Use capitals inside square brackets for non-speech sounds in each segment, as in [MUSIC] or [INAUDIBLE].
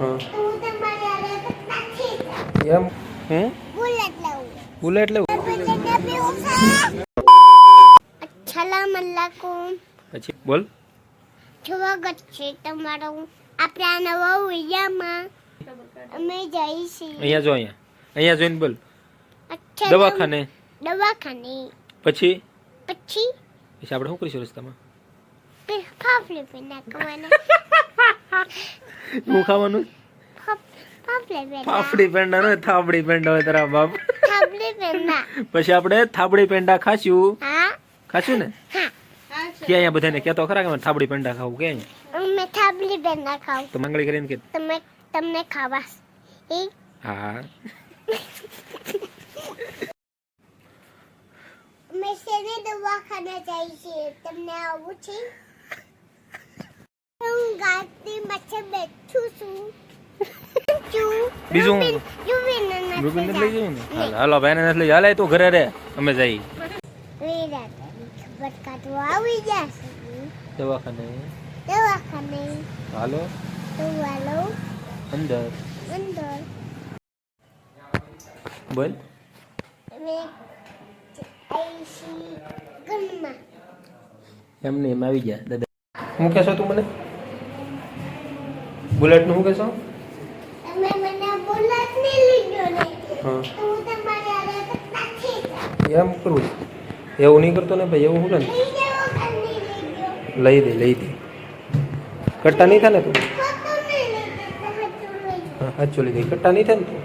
એમ? હમ? Bullet લઉં. Bullet લેવું પીવું અલાકુમ પછી બોલ. સ્વાગત છે તમારું. આપણા નવા વિડીયોમાં અમે જઈ છીએ. અહીંયા જો અહીંયા. અહીંયા જોઈને બોલ. દવાખાને. દવાખાને. પછી? પછી? પછી આપણે શું કરીશું રસ્તામાં? ફાફલે પે નાખવાના. ખાવાનું? ફાફ- ફાફડી પેંડા ને થાબડી પેંડા હોય તારા બાપ. પછી આપણે થાબડી પેંડા ખાશું. ખાશું ને? કે અહીંયા બધાને કેતો ખરા કે થાબડી પેંડા ખાવું કે અહીંયા? અમે થાબલી પેંડા ખાવ તો મંગળી કરીને કે તમે તમને ખાવા હા. અમે શેને દવાખાને જઈ છીએ? તમને આવું છે? ગાતી માથે બેઠું છું. છું બીજું? રૂબીન- નથી લઈ જવું ને. હાલ હાલો ભાઈને નથી લઈ. હાલે તું ઘરે રે. અમે જઈ. દવાખાને. દવાખાને. હાલો. અંદર. અંદર. બોલ. અમે આઈસી એમ આવી ગયા. દાદા. હું કહેશો તું મને? બુલેટનું શું કહેશો. એમ કરવું એવું નહીં કરતો ને ભાઈ એવું શું ને લઈ? દે લઈ દે. કટ્ટા નહીં થાય ને તું? હા સાચું લઈ દે કટ્ટા નહીં થાય ને તું?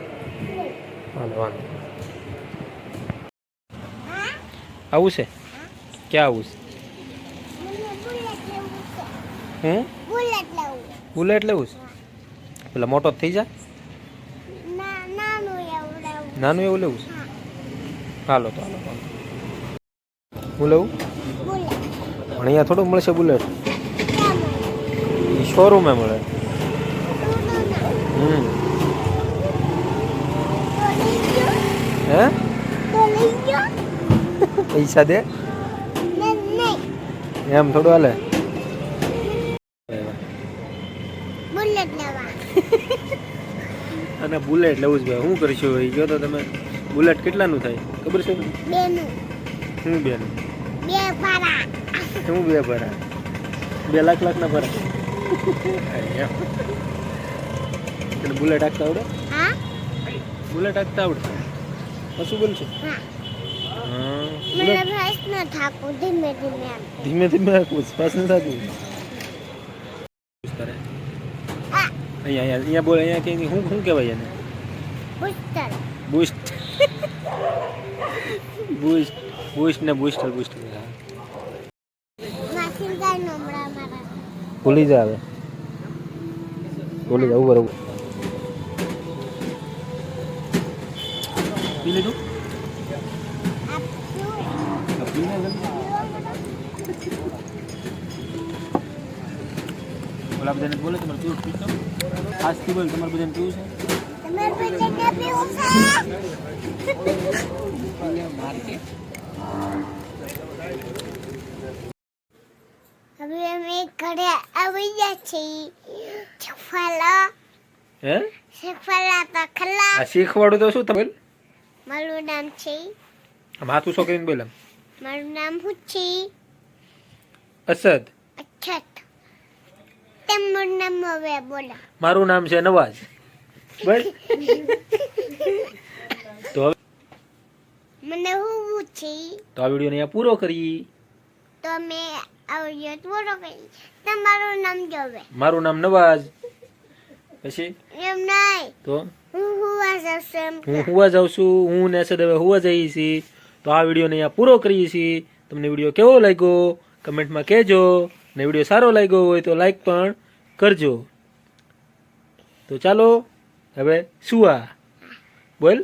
હાલો વાંધો. આવું છે? ક્યાં આવું છે? છે. બુલેટ લેવું. બુલેટ લેવું છે? પેલા મોટો થઈ જાય? નાનું એવું લેવું. છે? હાલો તો હાલો હું લેવું? પણ અહીંયા થોડું મળશે બુલેટ શોરૂમે મળે. હમ. હે. પૈસા દે? એમ થોડું હાલે બુલેટ લેવા. અને બુલેટ લેવું જ ભાઈ. શું કરીશું એ ગયો તો તમે બુલેટ કેટલાનું થાય? ખબર છે. શું બેન. બે ભરા શું બે ભરા બે લાખ લાખના ભરા તને બુલેટ હાંકતા આવડે? હા? બુલેટ હાંકતા આવડે? કશું બોલ થાકું ધીમે ધીમે. ધીમે ધીમે હાંકવું નથી થતું તારે હા. અહીંયા અહીંયા અહીંયા બોલ અહીંયા કંઈ શું શું કહેવાય એને બુસ્ટર. બુસ્ટ બુસ્ટ બુસ્ટ ને બુસ્ટર બુસ્ટર માસી જાય નમરા મારા. ભૂલી જા હવે ભૂલી જા ઉભર ઉભર પી લીધું આપશું. આ પી ને જલ્દી. ઓલા બધાને બોલે તમારે પીવું છે? આજથી બોલ તમારે બધાને પીવું છે? હવે અમે ઘરે આવી ગયા છીએ. સફાલા. હે? સફાલા આ શીખવાડું તો શું તમે મારું નામ છે. આમ હાથું સો કરીને મારું નામ શું છે. અસદ. અચ્છા તમારું નામ હવે બોલો. મારું નામ છે નવાજ. બસ તો મને હું છે? તો આ વીડિયો અહીંયા પૂરો કરી. તો અમે આવ્યો પૂરો કરી. તમારું નામ જોવે મારું નામ નવાજ. પછી? એમ નહીં. તો? હું હુવા જશે હું હુવા જાઉં છું. હું ને અસદ હવે હુવા જઈએ છીએ. તો આ વિડીયોને અહીંયા પૂરો કરીએ છીએ. તમને વીડિયો કેવો લાગ્યો? કમેન્ટમાં કહેજો. ને વીડિયો સારો લાગ્યો હોય તો લાઈક પણ કરજો. તો ચાલો હવે સુવા. બોલ.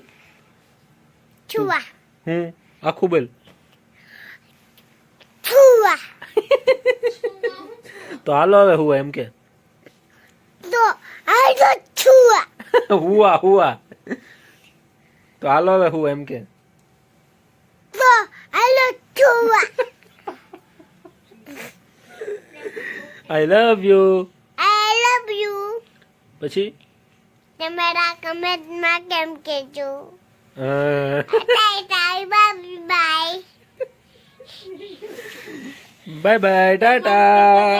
છુવા હું આખું બોલ. છુવા [LAUGHS] તો હાલો હવે હુવા એમ કે. તો તો છુવા [LAUGHS] હુવા હુવા. તો હાલો હવે હુવા એમ કે તો હાલો છુવા I love you I love you પછી? તમારા કમેન્ટમાં કેમ બાય બાય બાય ટાટા.